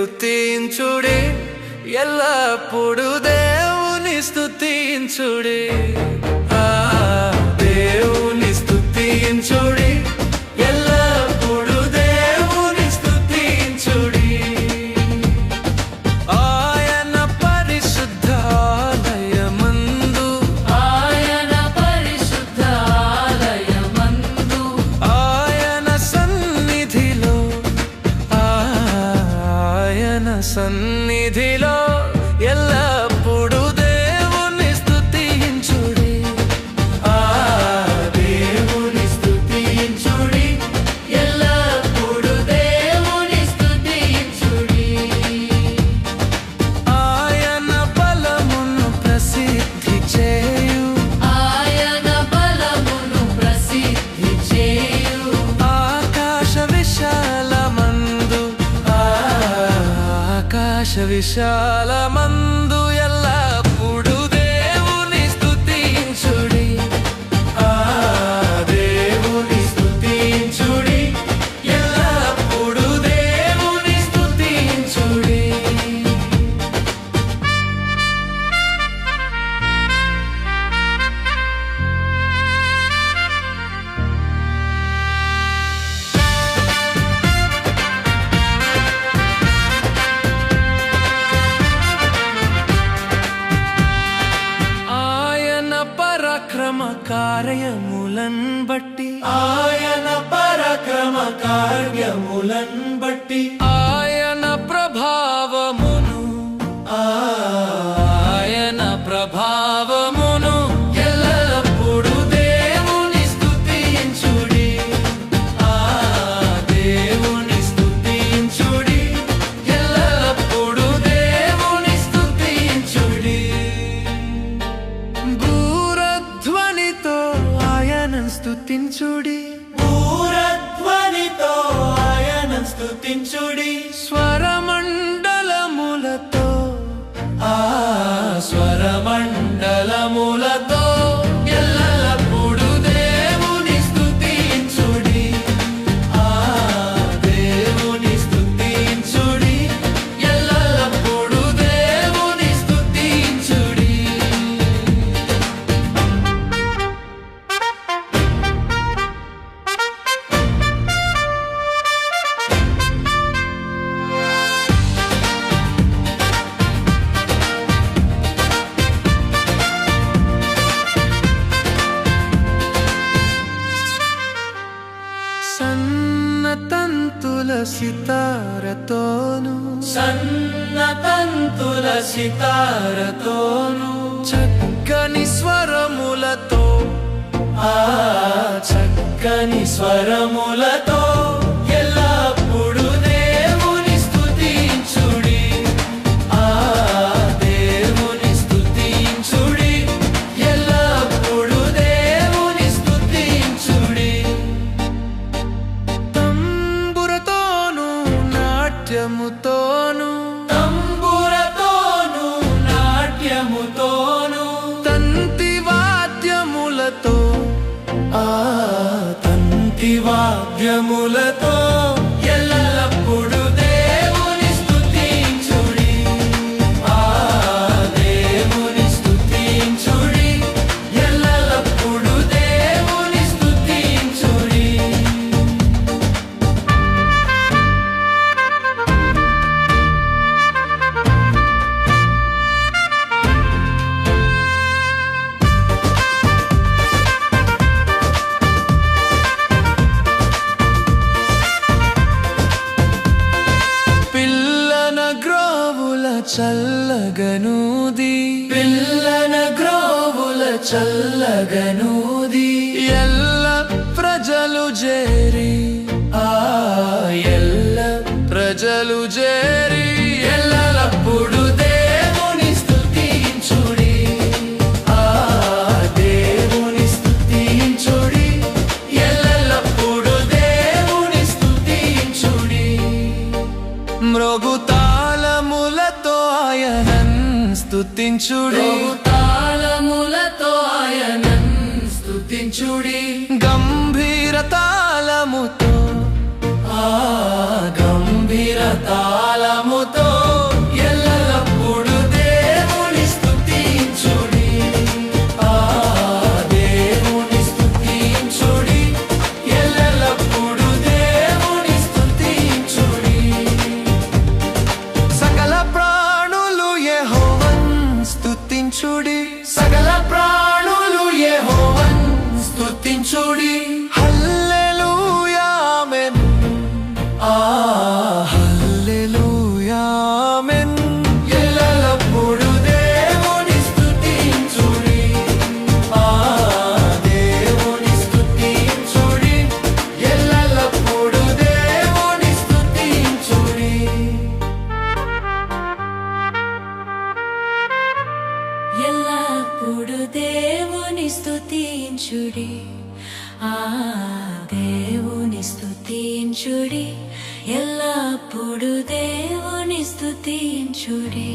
స్థుతించుడే ఎల్లప్పుడు దేవుని స్థుతించుడే సన్నిధిలో വിശാലമന്ദ బట్టి ఆయన పరకమ కార్యములన్ బట్టి సితారతోను. సన్నతంతుల సితారతోను. చక్కని స్వరములతో. ఆ చక్కని స్వరములతో నాట్యముతోను. తంబురతోను నాట్యముతోను. తంతి వాద్యములతో ఆ తంతి వాద్యములతో చల్లగనూది. పిల్లన గ్రోవుల చల్లగనూది. ఎల్ల ప్రజలు జేరి. ఆ ఎల్ల ప్రజలు జేరి. స్థుతించుడి తాళములతో ఆయనన్ స్థుతించుడి గంభీర తాళముతో ఆ గంభీర తాళము ചുടി ఆ దేవుని స్థుతించుడి ఎల్లప్పుడు దేవుని స్తుతించుడి.